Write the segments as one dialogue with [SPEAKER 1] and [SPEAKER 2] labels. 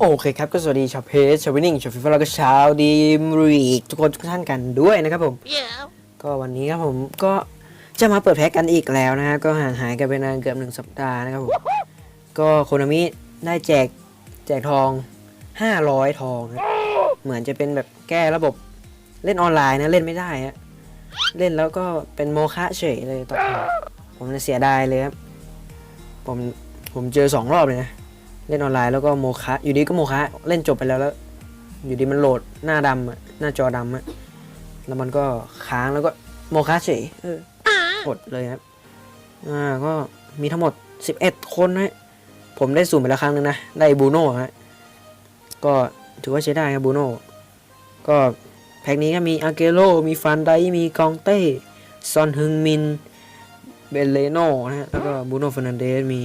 [SPEAKER 1] โอเคครับก็สวัสดีชาวเพจชาววินนิ่งชาวฟิฟาแล้วก็ชาวดีมรีกทุกคนทุกท่านกันด้วยนะครับผม
[SPEAKER 2] Yeah.
[SPEAKER 1] ก็วันนี้ครับผมก็จะมาเปิดแพ็กกันอีกแล้วนะฮะก็ห่างหายกันไปนานเกือบหนึ่งสัปดาห์นะครับผมก็โคนามิได้แจกแจกทอง 500 ทองนะเหมือนจะเป็นแบบแก้ระบบเล่นออนไลน์นะเล่นไม่ได้ฮะเล่นแล้วก็เป็นโมฆะเฉยเลยต่อมาผมเนี่ยเสียดายเลยครับผมผมเจอสองรอบเลยนะ เล่นออนไลน์แล้วก็โมคะอยู่ดีก็โมคะเล่นจบไปแล้วแล้ว อยู่ดีมันโหลดหน้าดำอะหน้าจอดำอะแล้วมันก็ค้างแล้วก็โมคะเฉยเอออดเลยครับอ่าก็มีทั้งหมด 11 คนนะผมได้สุ่มไปแล้วครั้งหนึงนะ ได้บูโน่ฮะก็ถือว่าใช้ได้ครับบูโน่ก็แพ็กนี้ก็มีอาเกโรมีฟันไดมีกองเต้ซอนฮึงมินเบลเลโนนะฮะแล้วก็บูโน่ฟ e นันเดสมี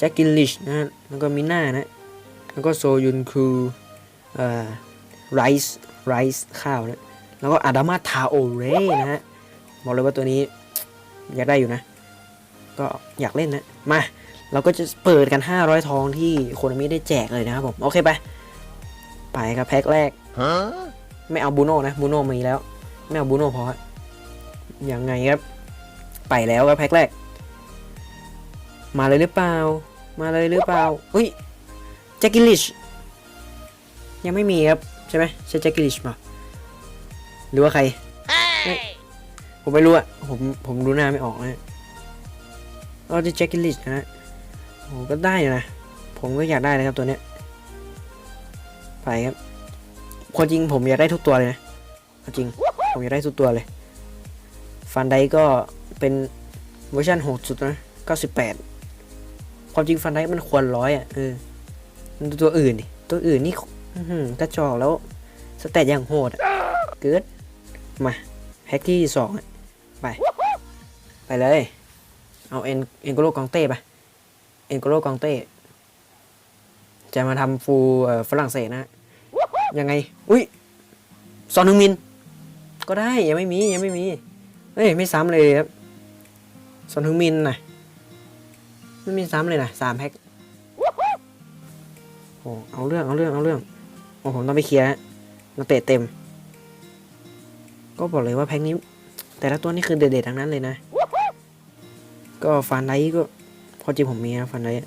[SPEAKER 1] แจ็คกิลลิชนะฮะแล้วก็มิน่านะ แล้วก็โซยุนคูเอ่อไรซ์ไรซ์ข้าวนะแล้วก็อาดามาทาโอเรนะฮะบอกเลยว่าตัวนี้อยากได้อยู่นะ ก็อยากเล่นนะ มา เราก็จะเปิดกัน 500 ทองที่โคนามิได้แจกเลยนะครับผม โอเคไป ไปครับแพ็คแรก
[SPEAKER 2] Huh?
[SPEAKER 1] ไม่เอาบูโน่นะบูโน่มีแล้ว ไม่เอาบูโน่พอฮะยังไงครับ ไปแล้วครับแพ็คแรก มาเลยหรือเปล่า มาเลยหรือเปล่าอุ้ยแจ็คกิลิชยังไม่มีครับ ใช่ไหมใช่แจ็คกิลิชป่ะหรือว่าใคร
[SPEAKER 2] Hey.
[SPEAKER 1] ผมไม่รู้อะผมผมดูหน้าไม่ออกนะก็ที่แจ็คกิลิชนะฮะโอ้ก็ได้อยู่นะ ผมก็อยากได้นะครับตัวเนี้ยไปครับความจริงผมอยากได้ทุกตัวเลยนะเอาจริง ผมอยากได้ทุกตัวเลย ฟันไดก็เป็นเวอร์ชันโหดสุดนะ 98 ความจริงฟันไดมันควรร้อยอะเออมันดูตัวอื่นดิตัวอื่นนี่กระจอกแล้วสเตตอย่างโหดเกิดมาแพ็กที่สองไป ไปเลย เอาเอ็นเอ็นโกโลกองเต้ไปเอ็นโกโลกองเต้ จะมาทำฟูลฝรั่งเศสนะยังไง อุ้ยซอนฮึงมิน ก็ได้ยังไม่มียังไม่มีเฮ้ยไม่ซ้ำเลยครับซอนฮึงมินนะ ไม่มีซ้ำเลยนะสามแพ็คโอ้เอาเรื่องเอาเรื่องเอาเรื่องโอ้ผมต้องไปเคลียร์ฮะนักเตะเต็ม ก็บอกเลยว่าแพ็คนี้ แต่ละตัวนี่คือเด็ดๆทั้งนั้นเลยนะ ก็ฟันไดก็พอจริงผมมีนะฟันไดอะ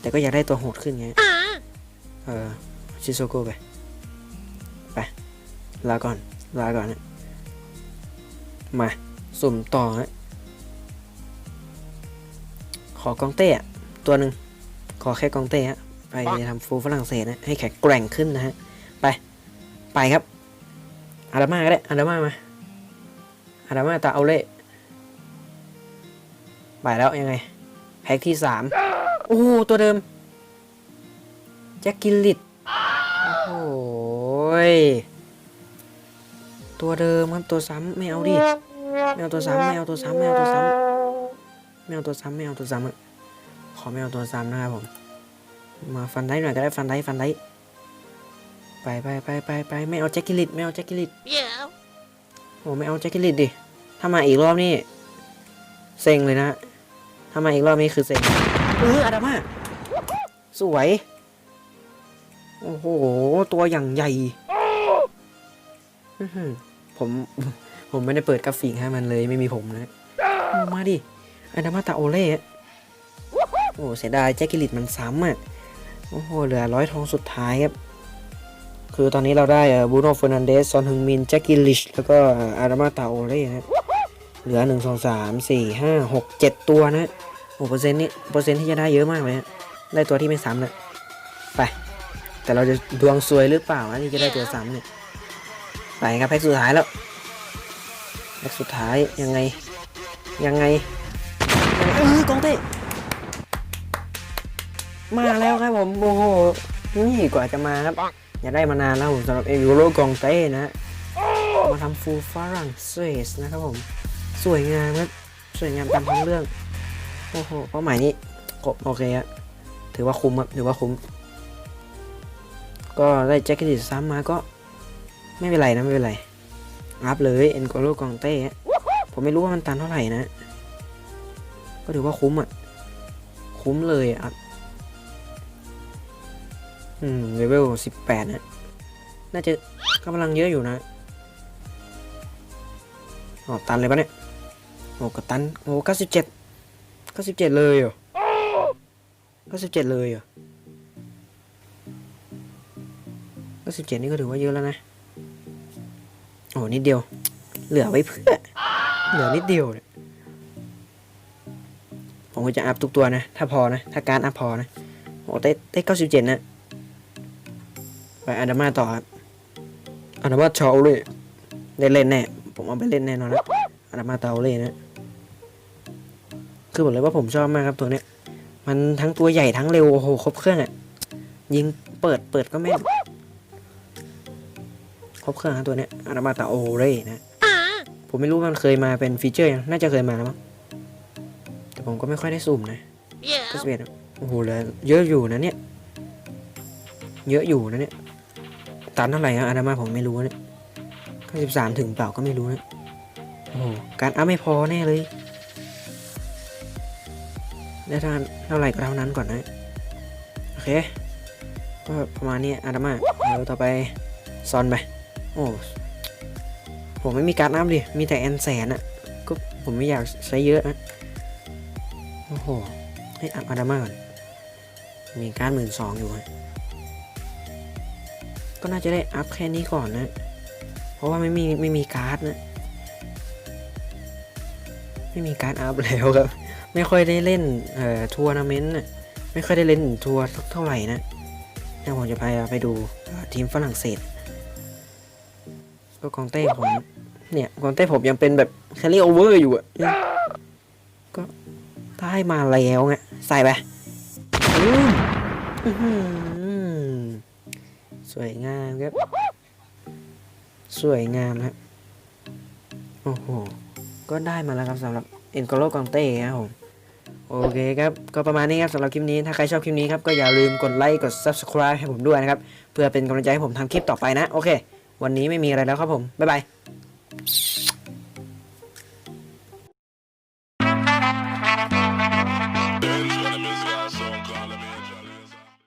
[SPEAKER 1] แต่ก็อยากได้ตัวโหดขึ้นไงเออชิโซโกะไป ไป ลาก่อน ลาก่อนนะมา สุ่มต่อฮะ ขอกองเต้อะตัวหนึ่งขอแค่กองเต้ฮะไปทำฟูลฝรั่งเศสนะให้แข็งแกร่งขึ้นนะฮะไปไปครับอาดามาก็ได้อาดามามาอาดามาตาเอาเล่ไปแล้วยังไงแพ็คที่สามโอ้โหตัวเดิมแจ็คกิลลิตโอ้โหยตัวเดิมครับตัวซ้ำไม่เอาดิไม่เอาตัวซ้ำไม่เอาตัวซ้ำไม่เอาตัวซ้ำ ไม่เอาตัวซ้ำไม่เอาตัวซ้ำอะขอไม่เอาตัวซ้ำนะครับผม มาฟันได้หน่อยก็ได้ฟันได้ฟันได้ไปไปไปไปไปไม่เอาแจ็คกิลลิตไม่เอาแจ็คกิลลิต
[SPEAKER 2] Yeah.
[SPEAKER 1] โอ้ไม่เอาแจ็คกิลลิตดิถ้ามาอีกรอบนี่เซ็งเลยนะถ้ามาอีกรอบนี้คือเซ็งเอออาดามาสวยโอ้โหตัวอย่างใหญ่อื้อหือผมผมไม่ได้เปิดกราฟิกให้มันเลยไม่มีผมนะโอ้มาดิ อาดามาตาโอเล่อะโอ้เสียดายแจ็คกิลิตมันซ้ำอะ โอ้โห เหลือร้อยทองสุดท้ายครับ คือตอนนี้เราได้บูโน่เฟอร์นันเดสซอนฮึงมินแจ็คกิลิชแล้วก็อาดามาตาโอเล่นะเหลือหนึ่งสองสามสี่ห้าหกเจ็ดตัวนะโอ้เปอร์เซ็นต์นี่เปอร์เซ็นต์ที่จะได้เยอะมากเลยฮะได้ตัวที่ไม่ซ้ำนะไป แต่เราจะดวงซวยหรือเปล่านะที่จะได้ตัวซ้ำเนี่ยไปครับแพ็กสุดท้ายแล้วแพ็กสุดท้ายยังไงยังไง เออกองเต้มาแล้วครับผมโอ้โหนี่กว่าจะมาครับอย่าได้มานานแล้วผมสำหรับเอวิโรกองเต้นะมาทำฟูลฝรั่งเศสนะครับผม สวยงามครับสวยงามตามท้องเรื่อง โอ้โหเป้าหมายนี้ครบโอเคฮะถือว่าคุ้มครับถือว่าคุ้ม ก็ได้แจ็คเก็ตซ้ำมาก็ ไม่เป็นไรนะ ไม่เป็นไร อัพเลย เอ็นโกโลกองเต้ผมไม่รู้ว่ามันตันเท่าไหร่นะ ก็ถือว่าคุ้มอะ คุ้มเลยอะ อืมเลเวลสิบแปดนะน่าจะกำลังเยอะอยู่นะอ๋อตันเลยปะเนี่ยโอ้ก็ตันโอ้เก้าสิบเจ็ดเก้าสิบเจ็ดเลยเหรอเก้าสิบเจ็ดเลยเหรอเก้าสิบเจ็ดนี่ก็ถือว่าเยอะแล้วนะโอ้นิดเดียว เหลือไว้เพื่อ เหลือนิดเดียวเนี่ย ผมก็จะอัพทุกตัวนะ ถ้าพอนะ ถ้าการอัพพอนะโอ้ได้ได้เก้าสิบเจ็ดนะ ไปอาดามาต่อครับอาดามาชาโอเล่ได้เล่นแน่ ผมเอาไปเล่นแน่นอนนะอาดามาตาโอเล่นะ คือบอกเลยว่าผมชอบมากครับตัวเนี้ย มันทั้งตัวใหญ่ทั้งเร็ว โอ้โห ครบเครื่องอะ ยิงเปิดเปิดก็แม่นครบเครื่องครับตัวเนี้ยอาดามาตาโอเล่นะ ผมไม่รู้มันเคยมาเป็นฟีเจอร์ยัง น่าจะเคยมาแล้วมั้ง ผมก็ไม่ค่อยได้สุ่มนะ
[SPEAKER 2] Yeah.
[SPEAKER 1] ก็สเปดโอ้โหเหลยเยอะอยู่นะเนี่ย เยอะอยู่นะเนี่ย ตันเท่าไหร่อะอาดามาผมไม่รู้เนี่ยเก้าสิบสามถึงเปล่าก็ไม่รู้นะ โอ้โห การอัพไม่พอแน่เลยได้เท่าเท่าไหร่ก็เท่านั้นก่อนนะ โอเค ก็ประมาณนี้อาดามาเดี๋ยวต่อไปซอนไป โอ้ผมไม่มีการอัพดิ มีแต่แอนแสนอะก็ผมไม่อยากใช้เยอะนะโอ้โห ให้อัพอาดามาก่อน มีการหมื่นสองอยู่ ก็น่าจะได้อัพแค่นี้ก่อนนะ เพราะว่าไม่มีไม่มีการ์ดนะ ไม่มีการ์ดอัพแล้วครับ ไม่ค่อยได้เล่นเอ่อทัวร์นาเมนต์นะไม่ค่อยได้เล่นทัวร์สักเท่าไหร่นะเดี๋ยวผมจะไปไปดูทีมฝรั่งเศส ก็กองเต้ผมเนี่ยกองเต้ผมยังเป็นแบบแคลรี่โอเวอร์อยู่อะ ได้มาแล้วไงใส่ไปอืมอื้อหือสวยงามครับ สวยงามครับโอ้โห ก็ได้มาแล้วครับสำหรับเอ็นโกโลกองเต้ครับผมโอเคครับ ก็ประมาณนี้ครับสำหรับคลิปนี้ ถ้าใครชอบคลิปนี้ครับ ก็อย่าลืมกดไลค์ กด subscribe ให้ผมด้วยนะครับ เพื่อเป็นกำลังใจให้ผมทำคลิปต่อไปนะ โอเค วันนี้ไม่มีอะไรแล้วครับผม บ๊ายบาย